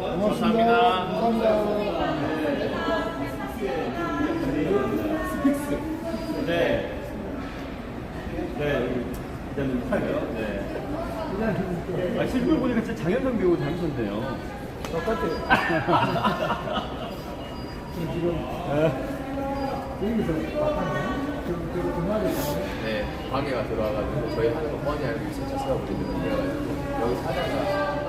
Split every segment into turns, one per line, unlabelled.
감사합니다. 감사합니다. 네. 네, 일단 팔고요. 네. 아, 실물 보니까 진짜 장현성 배우 닮으셨네요.
똑같아요. 지금 네,
방해가 들어와가지고 저희 하는 거 뻔히 알고. 수업을 그래가지고 여기 사다가.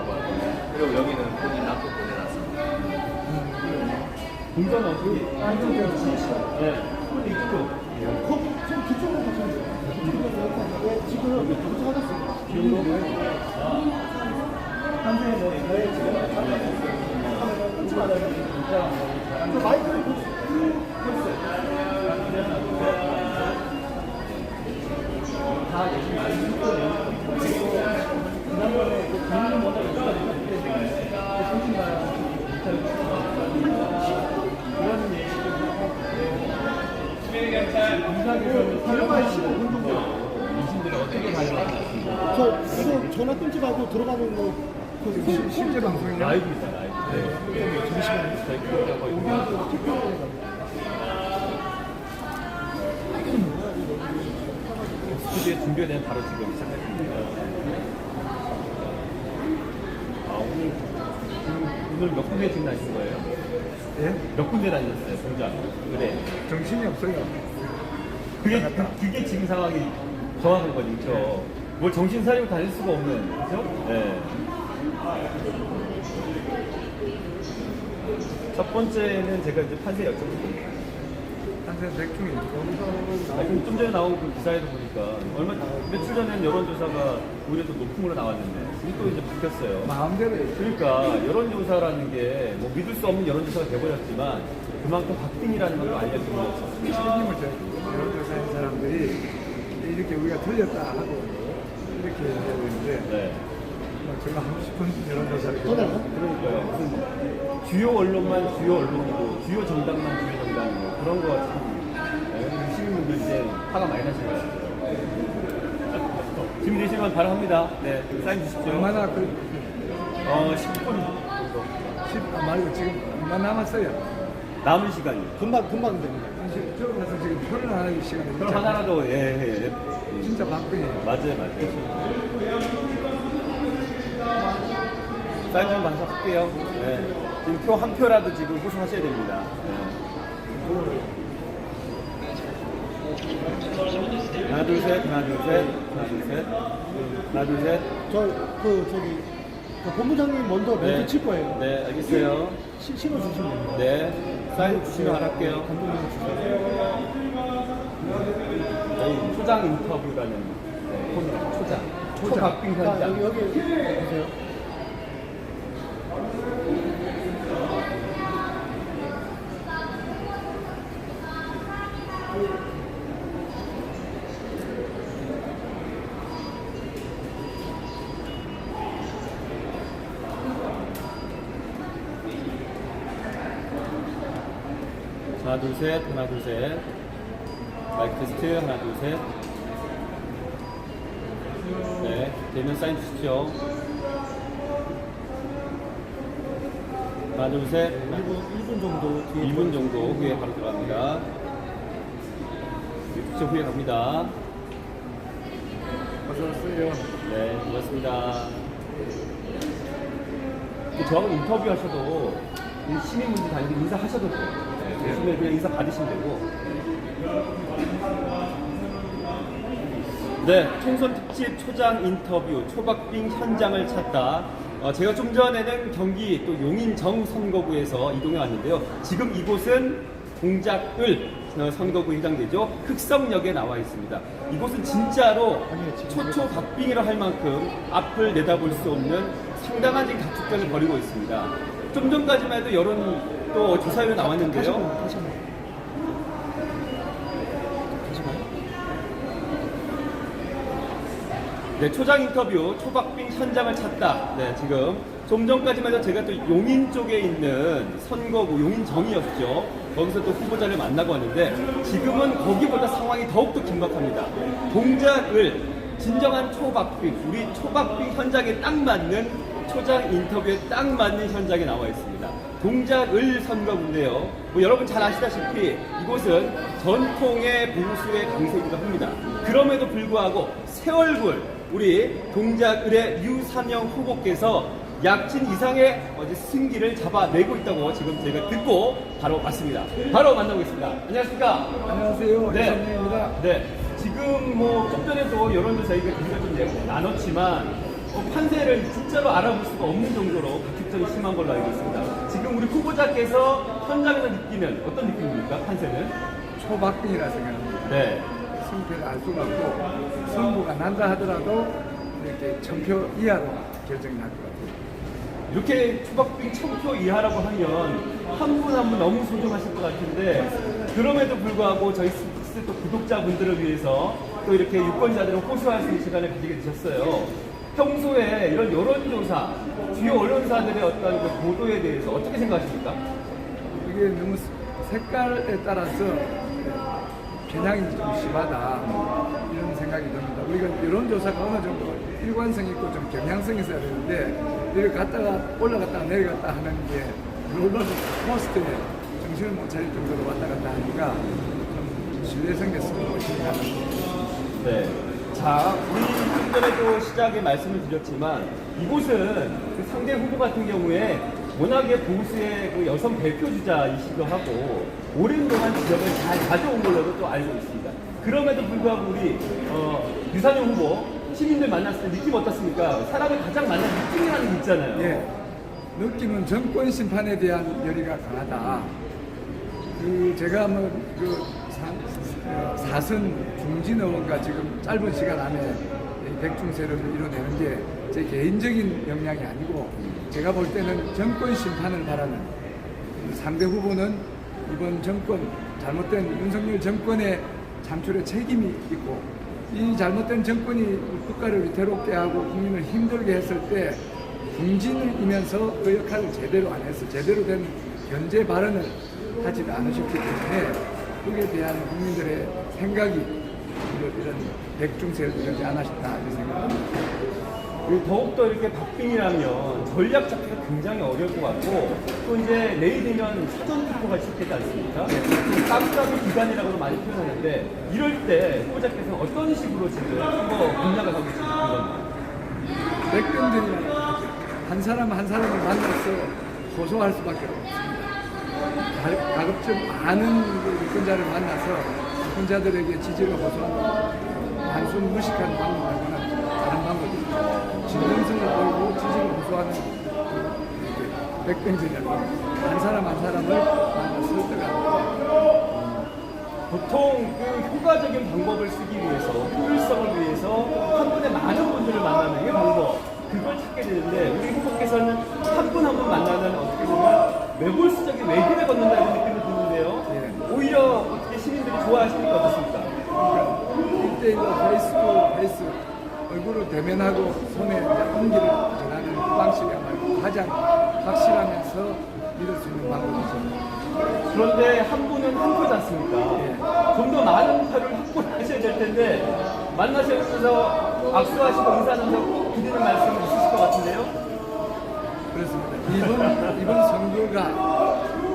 그리고 여기는 본인 납부 보내놨습니다.
공전 어떻게?
안쪽에
네. 이쪽으로.
지금 그쪽으로 가시면 돼요. 왜 지금 여기 도착하셨어요? 기억으로 한국에 뭐 저희 지금 끊지 말아요. 저 마이크를 보세요.
다 열심히 알고 있거든요.
지난번에 그 국민 모델 저 이거 전화 끊지 말고 들어가는 거 그, 시- 실제 방송이요?
라이브입니다, 라이브. 네.
잠시만요.
저희 그렇게 하고 있고요. 스튜디오에 준비된 바로 지금 시작했습니다. 아, 오늘, 오늘 몇 군데 지금 다니신 거예요?
예?
몇 군데 다니셨어요, 공장? 그래.
정신이 없어요.
그게, 그, 그게 지금 상황이 정확한 거죠. 그렇죠? 뭘 정신 사리고 다닐 수가 없는, 그죠? 네. 첫 번째는 제가 이제 판세 여쭤볼게요.
한세 백중이 거기서
아니, 그럼 좀 전에 나온 그 기사에도 보니까 얼마 며칠 전에는 여론조사가 오히려 더 높은 걸로 나왔는데 지금 또 이제 바뀌었어요.
마음대로 해요.
그러니까 여론조사라는 게 뭐 믿을 수 없는 여론조사가 돼버렸지만 그만큼 박빙이라는 걸 알려주는 거죠.
여론조사한 사람들이 이렇게 우리가 틀렸다 하고 이렇게 해야 되는데
네.
뭐 제가 하고 싶은 여론조사를
그러니까요. 무슨 주요 언론만 주요 언론이고 주요 정당만 주요 정당이고 그런 거 참. 네, 시민분들 이제 화가 많이 나실 것 같아요. 준비되시면 바로 합니다. 네, 사인 주십시오.
얼마나 그
어, 10분 정도.
10, 아, 말고 지금 얼마 남았어요?
남은 시간이.
금방 금방 됩니다. 저기 가서 지금 표를 하는 시간이
그럼
진짜,
하나라도, 예, 예, 예.
진짜 바쁘네요.
맞아요, 맞아요. 사인 좀 많이 할게요. 네. 지금 표 한 표라도 지금 호송하셔야 됩니다. 네. 하나, 둘, 셋, 하나, 둘, 셋, 하나, 둘, 셋, 하나, 둘, 셋.
저그 저기 그 본부장님 먼저 멘트 칠 거예요.
네, 알겠어요.
시, 신호 주시면 돼요.
네. 사인 주시면 안 할게요.
감독님 주세요.
저희 초장 인터뷰라는 네, 코너, 초장. 초박빙
자,
현장.
여기 여기 보세요.
하나 둘 셋 하나 둘 셋 마이크 테스트 하나 둘 셋 네, 되면 사인 주십시오. 하나 둘 셋
1분 1분 정도 뒤에
2분 정도 후에 바로 들어갑니다. 6초 후에 갑니다.
오세요.
네, 고맙습니다. 그 저하고 인터뷰 하셔도 이 시민분들 다니고 인사하셔도 돼요. 네, 요즘에 그냥 인사 받으시면 되고. 네, 총선 특집 초장 인터뷰 초박빙 현장을 찾다. 어, 제가 좀 전에는 경기 또 용인정 선거구에서 이동해 왔는데요. 지금 이곳은 동작을 어, 선거구에 해당되죠. 흑성역에 나와 있습니다. 이곳은 진짜로 초초 박빙이라 할 만큼 앞을 내다볼 수 없는 상당한 지금 다투전을 벌이고 있습니다. 좀 전까지만 해도 여론 또 조사율이 나왔는데요.
다시 한번. 다시 봐요.
네, 초장 인터뷰 초박빙 현장을 찾다. 네, 지금 좀 전까지만 해도 제가 또 용인 쪽에 있는 선거구 용인정이었죠. 거기서 또 후보자를 만나고 왔는데 지금은 거기보다 상황이 더욱더 긴박합니다. 동작을 진정한 초박빙, 우리 초박빙 현장에 딱 맞는 초장 인터뷰에 딱 맞는 현장에 나와 있습니다. 동작을 선거구인데요. 뭐 여러분 잘 아시다시피 이곳은 전통의 보수의 강세이기도 합니다. 그럼에도 불구하고 새 얼굴 우리 동작을의 유삼영 후보께서 약진 이상의 어제 승기를 잡아내고 있다고 지금 제가 듣고 바로 왔습니다. 바로 만나보겠습니다. 안녕하십니까?
안녕하세요.
네. 네. 지금 뭐 좀 전에도 여론조사 이게 굉장히 좀 나눴지만 어, 판세를 진짜로 알아볼 수가 없는 정도로 가격전이 심한 걸로 알고 있습니다. 지금 우리 후보자께서 현장에서 느끼는 어떤 느낌입니까? 판세는?
초박빙이라 생각합니다.
네.
승패를 알 수가 없고 승부가 난다 하더라도 이렇게 천표 이하로 결정이 날 것 같아요.
이렇게 초박빙 천표 이하라고 하면 한 분 한 분 너무 소중하실 것 같은데 그럼에도 불구하고 저희 또 구독자분들을 위해서 또 이렇게 유권자들을 호소할 수 있는 시간을 가지게 되셨어요. 평소에 이런 여론조사, 주요 언론사들의 어떤 그 보도에 대해서 어떻게 생각하십니까?
이게 너무 색깔에 따라서 편향이 좀 심하다 이런 생각이 듭니다. 우리가 여론조사가 어느 정도 일관성 있고 좀 경향성이 있어야 되는데 이렇게 갔다가 올라갔다가 내려갔다 하는 게 언론 포스트에 정신을 못 차릴 정도로 왔다 갔다 하니까 좀 신뢰성에 쓰고 심각한
네. 자, 우리 좀 전에도 시작에 말씀을 드렸지만 이곳은 그 상대 후보 같은 경우에 워낙에 보수의 그 여성 대표 주자이시기도 하고 오랜 동안 지역을 잘 가져온 걸로도 또 알고 있습니다. 그럼에도 불구하고 우리 어, 유산영 후보 시민들 만났을 때 느낌 어떻습니까? 사람을 가장 만난 느낌이라는 게 있잖아요.
예. 느낌은 정권 심판에 대한 열의가 강하다. 그 제가 뭐그 사선 중진 의원과 지금 짧은 시간 안에 이 백중세를 이뤄내는 게 제 개인적인 역량이 아니고 제가 볼 때는 정권 심판을 바라는 그 상대 후보는 이번 정권 잘못된 윤석열 정권의 창출에 책임이 있고 이 잘못된 정권이 국가를 위태롭게 하고 국민을 힘들게 했을 때 중진이면서 그 역할을 제대로 안 해서 제대로 된 견제 발언을 하지 않으셨기 때문에 거기에 대한 국민들의 생각이 이런, 백중세를 이러지 않으셨다 이런 생각합니다.
그리고 더욱더 이렇게 박빙이라면 전략 잡기가 굉장히 어려울 것 같고 또 이제 내일 되면 사전 투표가 시작되지 않습니까? 깜깜이 기간이라고도 많이 표현하는데 이럴 때 후보자께서는 어떤 식으로 지금 선거 공략을 하고 계신지 궁금합니다.
백병들이 한 사람 한 사람을 만나서 호소할 수밖에 없습니다. 가- 가급적 많은 그 유권자를 만나서 유권자들에게 지지를 호소하는 단순 무식한 방법 말고는 다른 방법이. 진정성을 보이고 지지를 호소하는 그 백병들이라고 한 사람 한 사람을 만나서 들어가는
보통 그 효과적인 방법을 쓰기 위해서 효율성을 위해서 한 번에 많은 분들을 만나는 게 방법 그걸 찾게 되는데 우리 후보께서는 한 분 한 분 만나는 어떻게 보면 매골수적인 외길을 걷는다 이런 느낌이 드는데요
예.
오히려 좋아하시니까 어떻습니까?
일대일로 페이스 투 페이스 얼굴을 대면하고 손에 이제 온기를 전하는 그 방식이야말로 가장 확실하면서 믿을 수 있는 방법이죠.
그런데 한 분은 한 표지 않습니까?
예.
좀 더 많은 표를 확보하셔야 될 텐데 만나셔서 악수하시고 인사하면서 꼭 드리는 말씀 있으실 것 같은데요?
그렇습니다. 이번 이번 선거가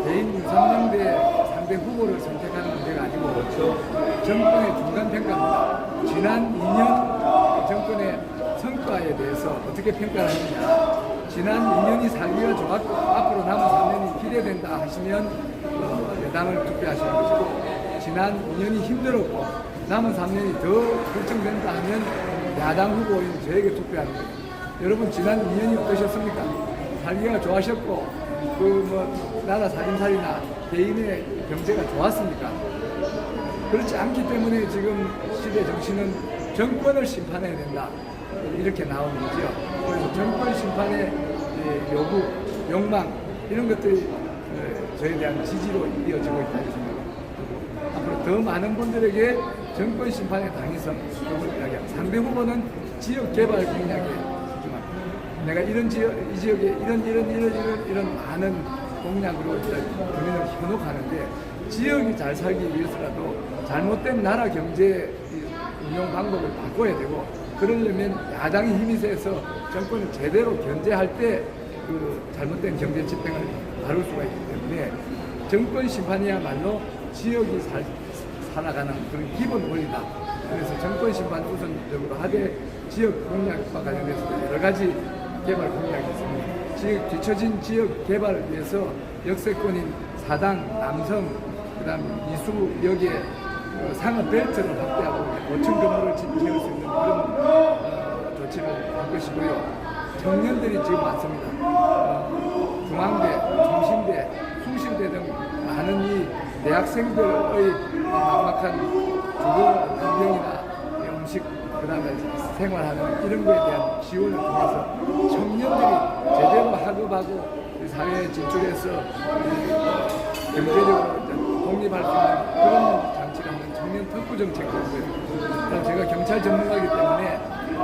개인 윤석열 대 상대 후보를 선택하는 문제가 아니고
그렇죠.
정권의 중간 평가입니다. 지난 2년 정권의 성과에 대해서 어떻게 평가를 하느냐. 지난 2년이 살기가 좋았고 앞으로 남은 3년이 기대된다 하시면 어, 여당을 투표하시는 것이고 지난 2년이 힘들었고 남은 3년이 더 걱정된다 하면 야당 후보인 저에게 투표하는 거예요. 여러분 지난 2년이 어떠셨습니까? 살기가 좋아하셨고 그뭐 나라 살림살이나 개인의 경제가 좋았습니까? 그렇지 않기 때문에 지금 시대 정신은 정권을 심판해야 된다. 이렇게 나오는 거죠. 그래서 정권 심판의 이 요구, 욕망, 이런 것들이 어, 저에 대한 지지로 이어지고 생각하고 앞으로 더 많은 분들에게 정권 심판의 당위성 그걸 이야기합니다. 상대 후보는 지역 개발 공약에. 내가 이런 지역, 이 지역에 이런 이런 이런 이런 이런 많은 공약으로 국민을 현혹하는데 지역이 잘 살기 위해서라도 잘못된 나라 경제 이 운영 방법을 바꿔야 되고 그러려면 야당이 힘이 세서 정권을 제대로 견제할 때 그 잘못된 경제 집행을 다룰 수가 있기 때문에 정권 심판이야말로 지역이 살, 살아가는 그런 기본 원리다. 그래서 정권 심판 우선적으로 하되 지역 공약과 관련해서 여러 가지 개발 공약이 있습니다. 지역 뒤처진 지역 개발을 위해서 역세권인 사당, 남성, 그다음 이수역에 그 상업 벨트를 확대하고 5층 건물을 짓- 지을 수 있는 그런 어, 조치를 할 것이고요. 청년들이 지금 많습니다. 어, 중앙대, 중심대, 숭실대 등 많은 이 대학생들의 막막한 주거 환경이나 이 음식 그다음에 생활하는 이런 거에 대한 지원을 통해서 청년들 이 사회에 진출해서 이 경제적으로 독립할 수 있는 그런 장치를 하는 청년 특구. 그럼 제가 경찰 전문가이기 때문에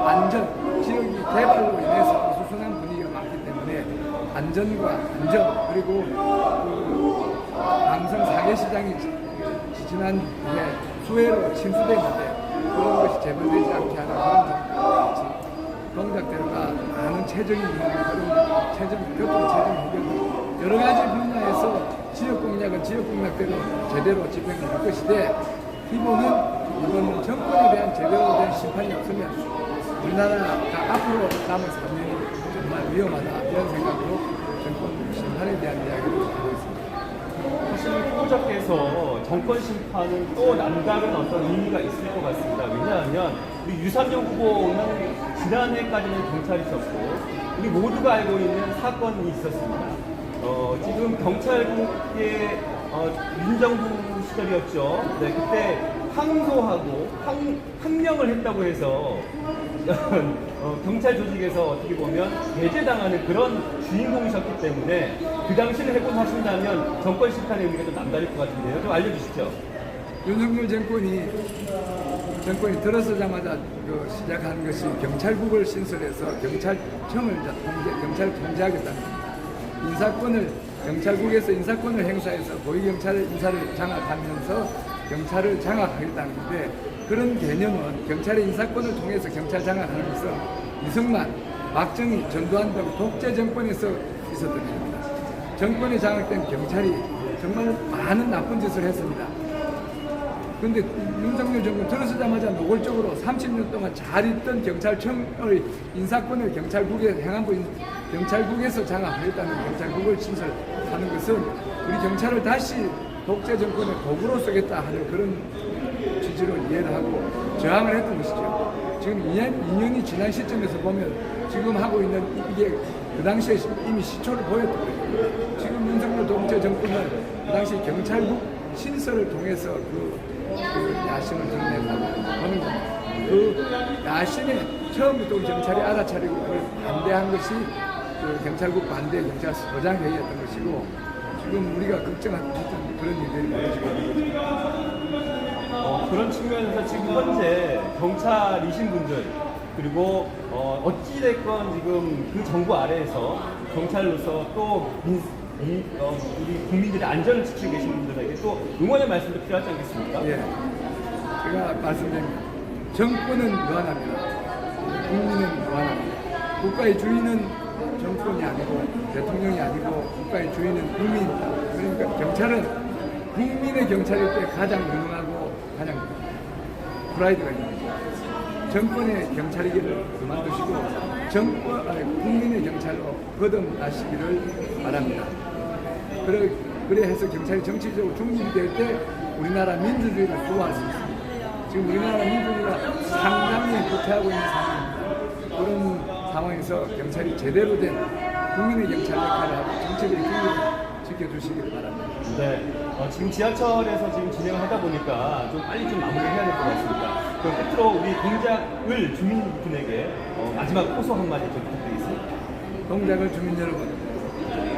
안전, 지역이 개발로 인해서 수순한 분위기가 많기 때문에 안전과 안정 그리고 그 남성 사계 시장이 지- 지- 지난해 수해로 침수됐는데 그런 것이 재발되지 않게 하는 그런 정- 동작들과 많은 최적인 그런 최적, 교통 최적 해결 여러 가지 분야에서 지역 공약은 지역 공약대로 제대로 집행을 할 것인데 기본은 이거는 정권에 대한 제대로 된 심판이 없으면 우리나라가 앞으로 남은 3년이 정말 위험하다 이런 생각으로 정권 심판에 대한 이야기를.
사실 후보자께서 정권 심판은 또 남다른 어떤 의미가 있을 것 같습니다. 왜냐하면 우리 유삼영 후보는 지난해까지는 경찰이 있었고 우리 모두가 알고 있는 사건이 있었습니다. 어, 지금 경찰국의 어, 민정부 시절이었죠. 네, 그때 항소하고 항, 항명을 했다고 해서 어, 경찰 조직에서 어떻게 보면 배제당하는 그런 주인공이셨기 때문에 그 당시를 해고하신다면 정권 심판의 의미가 좀 남다를 것 같은데요. 좀 알려주시죠.
윤석열 정권이 정권이 들어서자마자 그 시작한 것이 경찰국을 신설해서 경찰청을 통제, 경찰을 통제하겠다는 겁니다. 인사권을 경찰국에서 인사권을 행사해서 고위경찰 인사를 장악하면서 경찰을 장악하겠다는 건데 그런 개념은 경찰의 인사권을 통해서 경찰 장악하는 것은 이승만, 박정희, 전두환 등 독재 정권에서 있었던 일입니다. 정권이 장악된 경찰이 정말 많은 나쁜 짓을 했습니다. 근데 윤석열 정권 들어서자마자 노골적으로 30년 동안 잘 있던 경찰청의 인사권을 경찰국에 행안부 인- 경찰국에서 장악하겠다는 경찰국을 신설하는 것은 우리 경찰을 다시 독재 정권의 도구로 쓰겠다 하는 그런 취지로 이해를 하고 저항을 했던 것이죠. 지금 2년, 2년이 지난 시점에서 보면 지금 하고 있는 이게 그 당시에 이미 시초를 보였던 거예요. 지금 윤석열 독재 정권은 그 당시 경찰국 신설을 통해서 그, 그 야심을 드러낸다고 하는 겁니다. 그 야심에 처음부터 경찰이 알아차리고 그걸 반대한 것이 그 경찰국 반대 경찰 소장회의였던 것이고 지금 우리가 걱정했던 그런 일들이 벌어지고 있는 거죠.
어, 그런 측면에서 지금 현재 경찰이신 분들 그리고 어, 어찌됐건 지금 그 정부 아래에서 경찰로서 또 민, 민- 어, 우리 국민들의 안전을 지키고 계신 분들에게 또 응원의 말씀도 필요하지 않겠습니까?
예. 제가 말씀드린 정권은 무한합니다. 국민은 무한합니다. 국가의 주인은 정권이 아니고 대통령이 아니고 국가의 주인은 국민입니다. 그러니까 경찰은 국민의 경찰일 때 가장 유능하고 가장 프라이드가 있는 거죠. 정권의 경찰이기를 그만두시고 정권 아니 국민의 경찰로 거듭나시기를 바랍니다. 그래, 그래 해서 경찰이 정치적으로 중립이 될 때 우리나라 민주주의를 구호할 수 있습니다. 지금 우리나라 민주주의가 상당히 부패하고 있는 상황입니다. 그런 상황에서 경찰이 제대로 된 국민의 경찰 역할을 하고 정치적인 중립을 지켜주시길 바랍니다.
네. 어, 지금 지하철에서 지금 진행을 하다 보니까 좀 빨리 좀 마무리해야 될 것 같습니다. 그럼 끝으로 우리 동작을 주민분에게 어, 마지막 호소 한마디 좀 부탁드리겠습니다.
동작을 주민 여러분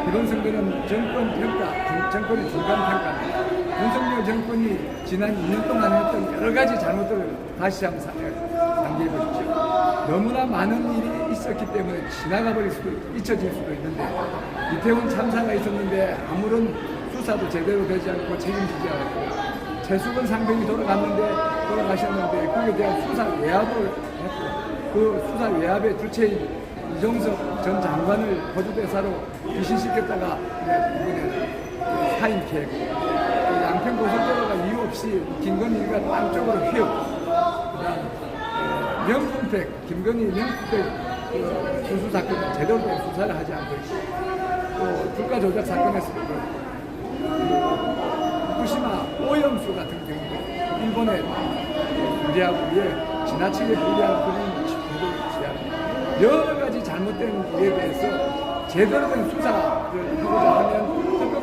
이번 선거는 정권 평가, 중- 정권의 중간 평가입니다. 윤석열 정권이 지난 2년 동안 했던 여러 가지 잘못들을 다시 한번 사- 상기해 보십시오. 너무나 많은 일이 있었기 때문에 지나가 버릴 수도 잊혀질 수도 있는데 이태원 참사가 있었는데 아무런 수사도 제대로 되지 않고 책임지지 않고 최수근 상병이 돌아갔는데 돌아가셨는데 그에 대한 수사 외압을 했고 그 수사 외압의 주체인 이종석 전 장관을 거주대사로 귀신시켰다가 이번에 사임케고 그 양평 고속도로가 이유 없이 김건희가 땅 쪽으로 에, 명품백 김건희 명품백 그 수수 사건은 제대로 된 수사를 하지 않고 있고 또 주가 조작 사건에서도 그렇고 후쿠시마 오염수 같은 경우도 일본에 불리하고 위에 지나치게 불리한 그런 기록을 취하는 여러 가지 잘못된 일에 대해서 제대로 된 수사를 하고자 하면 특검법을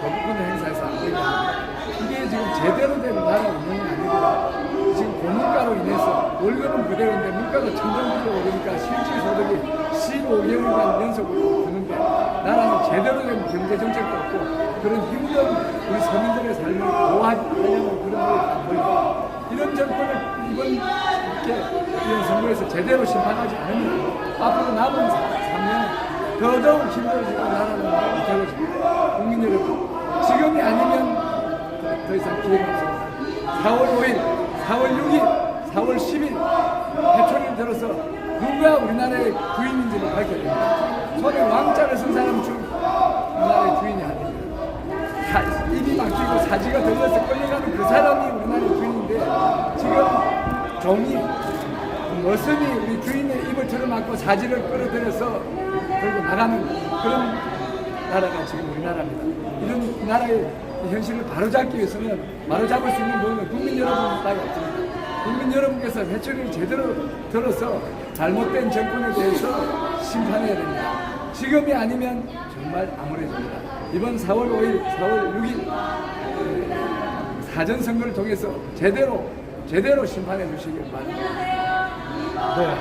거부권을 행사해서 안 되냐 이게 지금 제대로 된 나라 운영이 아니고 지금 고물가로 인해서 월급은 그대로인데 물가가 천정부로 오르니까 실질 소득이 15개월간 연속으로 제대로 된 경제 정책도 없고 그런 힘든 우리 서민들의 삶을 보호하려고 그런 걸안 보이고 이런 정권을 이번 이렇게 이런 선거에서 제대로 심판하지 않으면 앞으로 남은 3년 더더욱 힘들어지고 나라는 위태로워집니다. 국민 여러분 지금이 아니면 더- 더 이상 기회가 없습니다. 4월 5일, 4월 6일, 4월 10일 해초를 들어서 누가 우리나라의 주인인지를 밝혀야 됩니다. 손에 왕자를 쓴 사람 중 우리나라의 주인이 아닙니다. 사- 입이 막히고 사지가 들려서 끌려가는 그 사람이 우리나라의 주인인데 지금 종이 머슴이 우리 주인의 입을 틀어막고 사지를 끌어들여서 들고 나가는 그런 나라가 지금 우리나라입니다. 이런 나라의 현실을 바로잡기 위해서는 바로잡을 수 있는 모든 국민 여러분밖에 없습니다. 국민 여러분께서 회초리를 제대로 들어서 잘못된 정권에 대해서 심판해야 됩니다. 지금이 아니면 정말 암울해집니다. 이번 4월 5일, 4월 6일 사전 선거를 통해서 제대로 제대로 심판해 주시길 바랍니다.
네.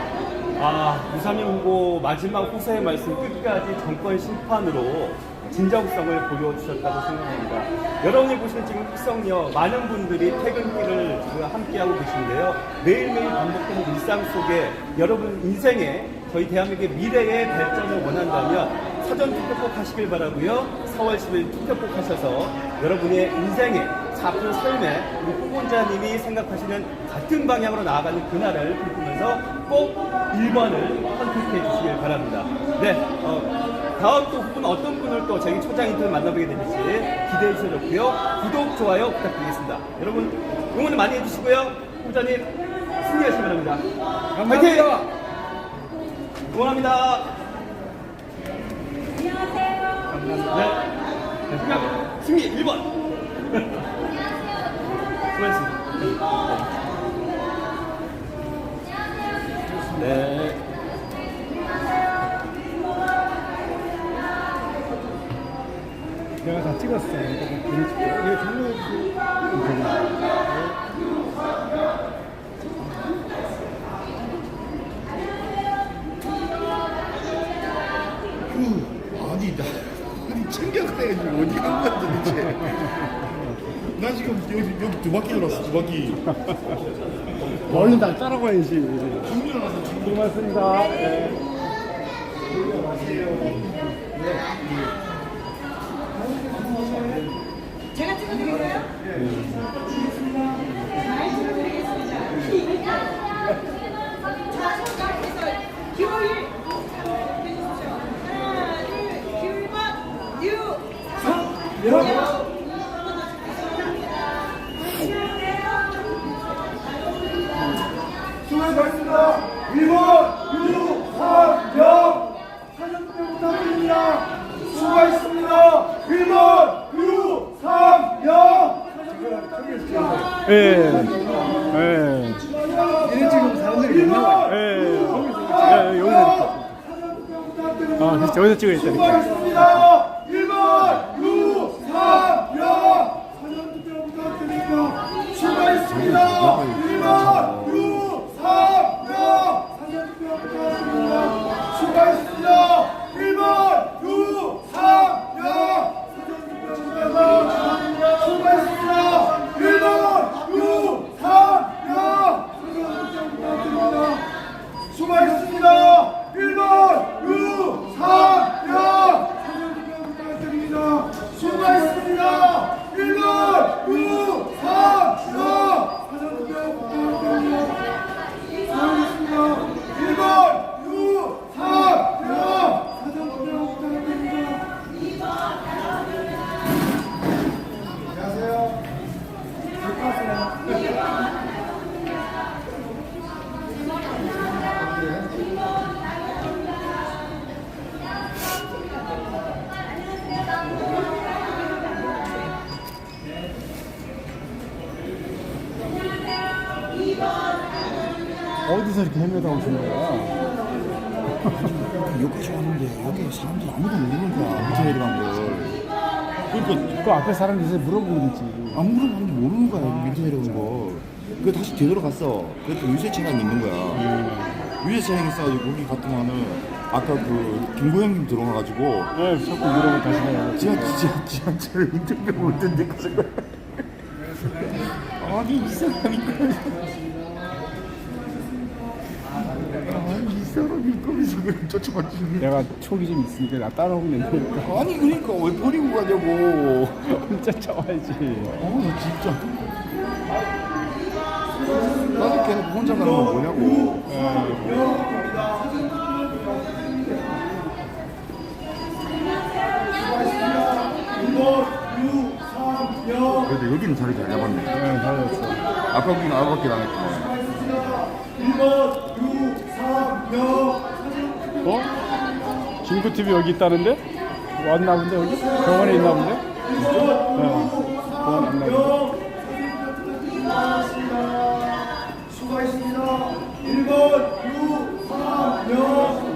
아, 유삼일 후보 마지막 호소의 말씀 끝까지 정권 심판으로 진정성을 보여주셨다고 생각합니다. 여러분이 보시는 지금 특성요, 많은 분들이 퇴근길을 함께하고 계신데요. 매일매일 반복되는 일상 속에 여러분 인생에 저희 대한민국의 미래의 발전을 원한다면 사전 투표 꼭 하시길 바라고요. 4월 10일 투표 꼭 하셔서 여러분의 인생에 앞으로 삶에 우리 후보자님이 생각하시는 같은 방향으로 나아가는 그날을 꿈꾸면서 꼭 1번을 선택해 주시길 바랍니다. 네, 어, 다음 또 후보는 어떤 분을 또 저희 초장 인터뷰 만나보게 될지 기대해 주셔도 좋고요. 구독, 좋아요 부탁드리겠습니다. 여러분 응원 많이 해주시고요. 후보자님 승리하시기 바랍니다.
감사합니다.
화이팅! 응원합니다. 네. 네, 승리, 승리 1번. 수고하셨습니다. 네.
내가 다 찍었어. 이거 보내줄게. 이거 종료해주세요.
아니 나 아니 챙겨가야지 어디 간 거야 도대체 나 지금 여기 여기 두 바퀴 돌았어 두 바퀴
얼른 다 따라가야지. 고맙습니다. 네.
제가 찍어드릴까요? 잘 찍어드리겠습니다. 자, 손가락에서 해주십시오. 하나, 둘, 기호일번 유, 삼,
수고하셨습니다. 1번 6, 3, 0 사전투표 부탁드립니다. 수고하셨습니다. 1번 6, 3, 0
예. 예.
이래 지금 사람들이 못 나와요.
예. 야, 여기서 이렇게. 아. 여기서. 이렇게.
수고하셨습니다.
헤매다 오신 거야?
여기까지 왔는데 여기 사람들이 아무도 모르는 거야. 밑에 내려간 걸 그러니까
그 앞에 사람들 있어 물어보면 되지.
아무런 사람도 모르는 거야 밑에 내려간 거 그거 다시 되돌아갔어. 그랬더니 유세 차량이 있는 거야. 유세 차량이 있어가지고 거기 갔더만은 아까 그 김고영님 들어가가지고
네, 자꾸 물어보고 다시 가요.
지하 지하 지하철 인터뷰 오던데 가서 아니 이 사람이 쫓아가지
내가 촉이 좀 있으니까 나 따라오면 된다니까.
아니 그러니까 왜 버리고 가냐고.
혼자 쳐와야지.
어나 진짜. 나도 걔는 혼자 가는 건 뭐냐고. 그래도 여기는 자리 잘 잡았네.
네, 잘했어.
아까 거기는 아홉 개 당했구만
어? 중구TV 여기 있다는데? 왔나 본데 여기? 병원에 있나 본데? 네. 병원 왔나 본데?
수고하셨습니다 1번 6 3 0